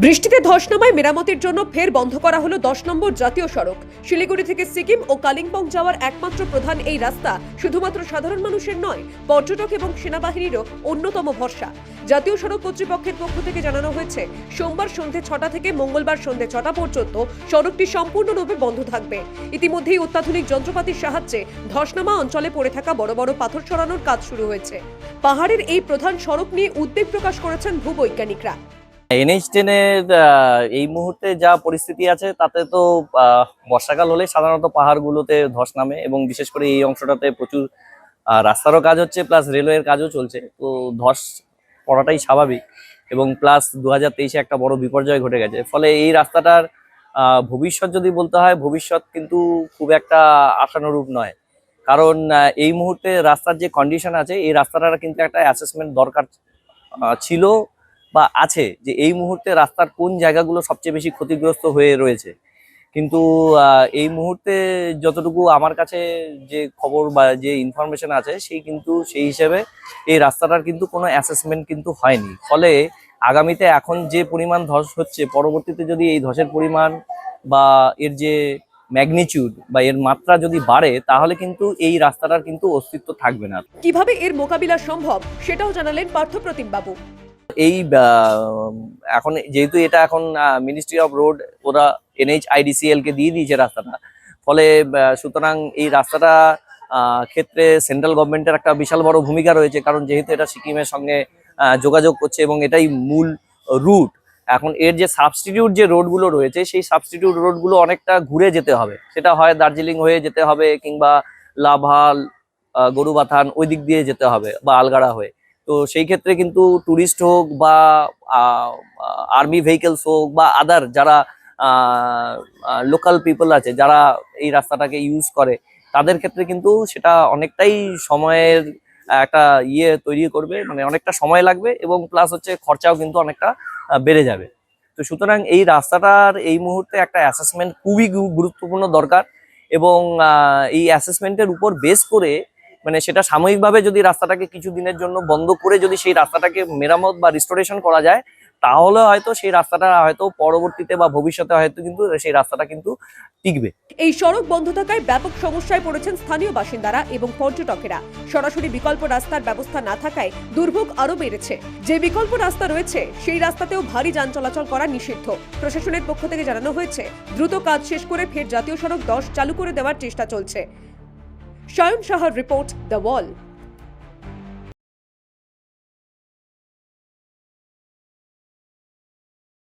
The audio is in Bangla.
বৃষ্টিতে ধস নামায় মেরামতের জন্য ফের বন্ধ করা হলো দশ নম্বর জাতীয় সড়ক। শিলিগুড়ি থেকে সিকিম ও কালিম্পং যাওয়ার একমাত্র প্রধান এই রাস্তা শুধুমাত্র সাধারণ মানুষের নয়, পর্যটক এবং সেনাবাহিনীরও অন্যতম ভরসা। জাতীয় সড়ক কর্তৃপক্ষের পক্ষ থেকে জানানো হয়েছে, সোমবার সন্ধে ছটা থেকে মঙ্গলবার সন্ধে ছটা পর্যন্ত সড়কটি সম্পূর্ণরূপে বন্ধ থাকবে। ইতিমধ্যেই অত্যাধুনিক যন্ত্রপাতির সাহায্যে ধসনামা অঞ্চলে পড়ে থাকা বড় বড় পাথর সরানোর কাজ শুরু হয়েছে। পাহাড়ের এই প্রধান সড়ক নিয়ে উদ্বেগ প্রকাশ করেছেন ভূবৈজ্ঞানিকরা। এনএইচ টেনের এই মুহূর্তে যা পরিস্থিতি আছে, তাতে তো বর্ষাকাল হলে সাধারণত পাহাড়গুলোতে ধস নামে এবং বিশেষ করে এই অংশটাতে প্রচুর রাস্তারও কাজ হচ্ছে প্লাস রেলওয়ের কাজও চলছে। তো ধস পড়াটাই স্বাভাবিক এবং প্লাস দু হাজার একটা বড় বিপর্যয় ঘটে গেছে। ফলে এই রাস্তাটার ভবিষ্যৎ যদি বলতে হয়, ভবিষ্যৎ কিন্তু খুব একটা আশানুরূপ নয়। কারণ এই মুহূর্তে রাস্তার যে কন্ডিশন আছে, এই রাস্তাটার কিন্তু একটা অ্যাসেসমেন্ট দরকার ছিল। বা আছে যে এই মুহূর্তে রাস্তার কোন জায়গাগুলো সবচেয়ে বেশি ক্ষতিগ্রস্ত হয়ে রয়েছে। কিন্তু এই মুহূর্তে যতটুকু আমার কাছে যে খবর বা যে ইনফরমেশন আছে, সেই কিন্তু, সেই হিসেবে এই রাস্তাটার কিন্তু কোনো অ্যাসেসমেন্ট কিন্তু হয়নি। ফলে আগামীতে এখন যে পরিমাণ ধস হচ্ছে, পরবর্তীতে যদি এই ধসের পরিমাণ বা এর যে ম্যাগনিচিউড বা এর মাত্রা যদি বাড়ে, তাহলে কিন্তু এই রাস্তাটার কিন্তু অস্তিত্ব থাকবে না। কীভাবে এর মোকাবিলা সম্ভব, সেটাও জানালেন পার্থপ্রতিম বাবু এই এখন যেহেতু এটা এখন মিনিস্ট্রি অফ রোড ওরা এনএইচ আইডিসিএল কে দিয়ে দিয়েছে রাস্তাটা। ফলে সুতরাং এই রাস্তাটা ক্ষেত্রে সেন্ট্রাল গভর্নমেন্টের একটা বিশাল বড় ভূমিকা রয়েছে, কারণ যেহেতু এটা সিকিমের সঙ্গে যোগাযোগ করছে এবং এটাই মূল রুট এখন এর যে সাবস্টিটিউট যে রোডগুলো রয়েছে, সেই সাবস্টিটিউট রোডগুলো অনেকটা ঘুরে যেতে হবে। সেটা হয় দার্জিলিং হয়ে যেতে হবে, কিংবা লাভাল গরুবাথান ওই দিক দিয়ে যেতে হবে, বা আলগাড়া হয়ে। তো সেই ক্ষেত্রে কিন্তু ট্যুরিস্ট হোক বা আর্মি ভেহিকেলস হোক বা আদার যারা লোকাল পিপল আছে, যারা এই রাস্তাটাকে ইউজ করে, তাদের ক্ষেত্রে কিন্তু সেটা অনেকটাই সময়ের একটা ইয়ে তৈরি করবে মানে অনেকটা সময় লাগবে এবং প্লাস হচ্ছে খরচাও কিন্তু অনেকটা বেড়ে যাবে। তো সুতরাং এই রাস্তাটার এই মুহূর্তে একটা অ্যাসেসমেন্ট খুবই গুরুত্বপূর্ণ দরকার এবং এই অ্যাসেসমেন্টের উপর বেস করে মানে সেটা সাময়িকভাবে যদি রাস্তাটাকে কিছু দিনের জন্য বন্ধ করে যদি সেই রাস্তাটাকে মেরামত বা রিস্টোরেশন করা যায়, তাহলে হয়তো সেই রাস্তাটা হয়তো পরবর্তীতে বা ভবিষ্যতে হয়তো কিন্তু সেই রাস্তাটা কিন্তু টিকবে। এই সড়ক বন্ধ থাকায় ব্যাপক সমস্যায় পড়েছেন স্থানীয় বাসিন্দারা এবং পর্যটকেরা। সরাসরি বিকল্প রাস্তার ব্যবস্থা না থাকায় দুর্ভোগ আরও বেড়েছে। যে বিকল্প রাস্তা রয়েছে, সেই রাস্তাতেও ভারী যান চলাচল করা নিষিদ্ধ। প্রশাসনের পক্ষ থেকে জানানো হয়েছে, দ্রুত কাজ শেষ করে ফের জাতীয় সড়ক দশ চালু করে দেওয়ার চেষ্টা চলছে। Shayan Shahar reports The Wall.